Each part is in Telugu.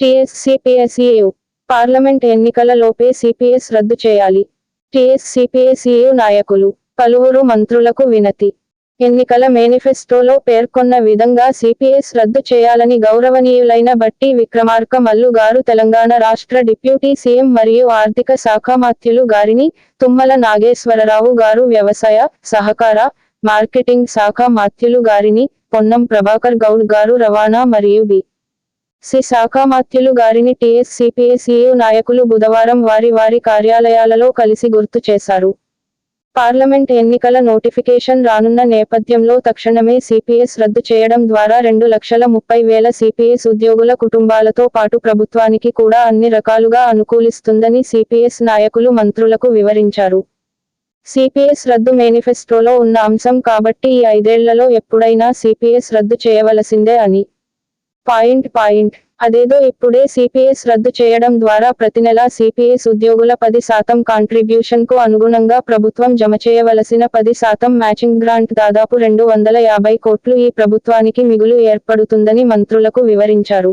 టీఎస్సీపీఎస్ఈయు పార్లమెంట్ ఎన్నికల లోపే సిపిఎస్ రద్దు చేయాలి. టీఎస్సీపీఎస్ఈయు నాయకులు పలువురు మంత్రులకు వినతి. ఎన్నికల మేనిఫెస్టోలో పేర్కొన్న విధంగా సిపిఎస్ రద్దు చేయాలని గౌరవనీయులైన బట్టి విక్రమార్క మల్లు గారు తెలంగాణ రాష్ట్ర డిప్యూటీ సీఎం మరియు ఆర్థిక శాఖ మాత్యులు గారిని తుమ్మల నాగేశ్వరరావు గారు వ్యవసాయ సహకార మార్కెటింగ్ శాఖ మాత్యులు గారిని పొన్నం ప్రభాకర్ గౌడ్ గారు రవాణా మరియు బి. సి శాఖామాత్యులు గారిని టీఎస్సీపీఎస్ఈయు నాయకులు బుధవారం వారి వారి కార్యాలయాలలో కలిసి గుర్తు చేశారు. పార్లమెంట్ ఎన్నికల నోటిఫికేషన్ రానున్న నేపథ్యంలో తక్షణమే సిపిఎస్ రద్దు చేయడం ద్వారా రెండు లక్షల ముప్పై వేల సిపిఎస్ ఉద్యోగుల కుటుంబాలతో పాటు ప్రభుత్వానికి కూడా అన్ని రకాలుగా అనుకూలిస్తుందని సిపిఎస్ నాయకులు మంత్రులకు వివరించారు. సిపిఎస్ రద్దు మేనిఫెస్టోలో ఉన్న అంశం కాబట్టి ఈ ఐదేళ్ళలో ఎప్పుడైనా సిపిఎస్ రద్దు చేయవలసిందే అని పాయింట్ పాయింట్. అదేదో ఇప్పుడే సిపిఎస్ రద్దు చేయడం ద్వారా ప్రతి నెలా సిపిఎస్ ఉద్యోగుల పది శాతం కాంట్రిబ్యూషన్కు అనుగుణంగా ప్రభుత్వం జమ చేయవలసిన పది శాతం మ్యాచింగ్ గ్రాంట్ దాదాపు రెండు వందల యాభై కోట్లు ఈ ప్రభుత్వానికి మిగులు ఏర్పడుతుందని మంత్రులకు వివరించారు.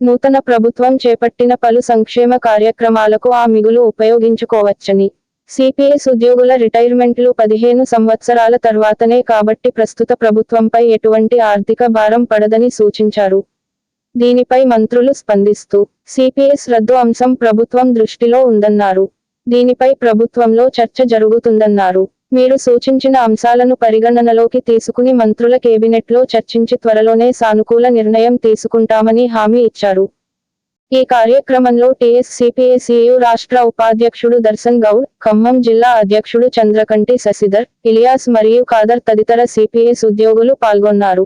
నూతన ప్రభుత్వం చేపట్టిన పలు సంక్షేమ కార్యక్రమాలకు ఆ మిగులు ఉపయోగించుకోవచ్చని సిపిఎస్ ఉద్యోగుల రిటైర్మెంట్లు పదిహేను సంవత్సరాల తర్వాతనే కాబట్టి ప్రస్తుత ప్రభుత్వంపై ఎటువంటి ఆర్థిక భారం పడదని సూచించారు. దీనిపై మంత్రులు స్పందిస్తూ సిపిఎస్ రద్దు అంశం ప్రభుత్వం దృష్టిలో ఉందన్నారు. దీనిపై ప్రభుత్వంలో చర్చ జరుగుతుందన్నారు. మీరు సూచించిన అంశాలను పరిగణనలోకి తీసుకుని మంత్రుల కేబినెట్లో చర్చించి త్వరలోనే సానుకూల నిర్ణయం తీసుకుంటామని హామీ ఇచ్చారు. ఈ కార్యక్రమంలో టీఎస్సీపీఎస్ఈయు రాష్ట్ర ఉపాధ్యక్షుడు దర్శన్ గౌడ్ ఖమ్మం జిల్లా అధ్యక్షుడు చంద్రకంటి శశిధర్ ఇలియాస్ మరియు ఖాదర్ తదితర సిపిఎస్ ఉద్యోగులు పాల్గొన్నారు.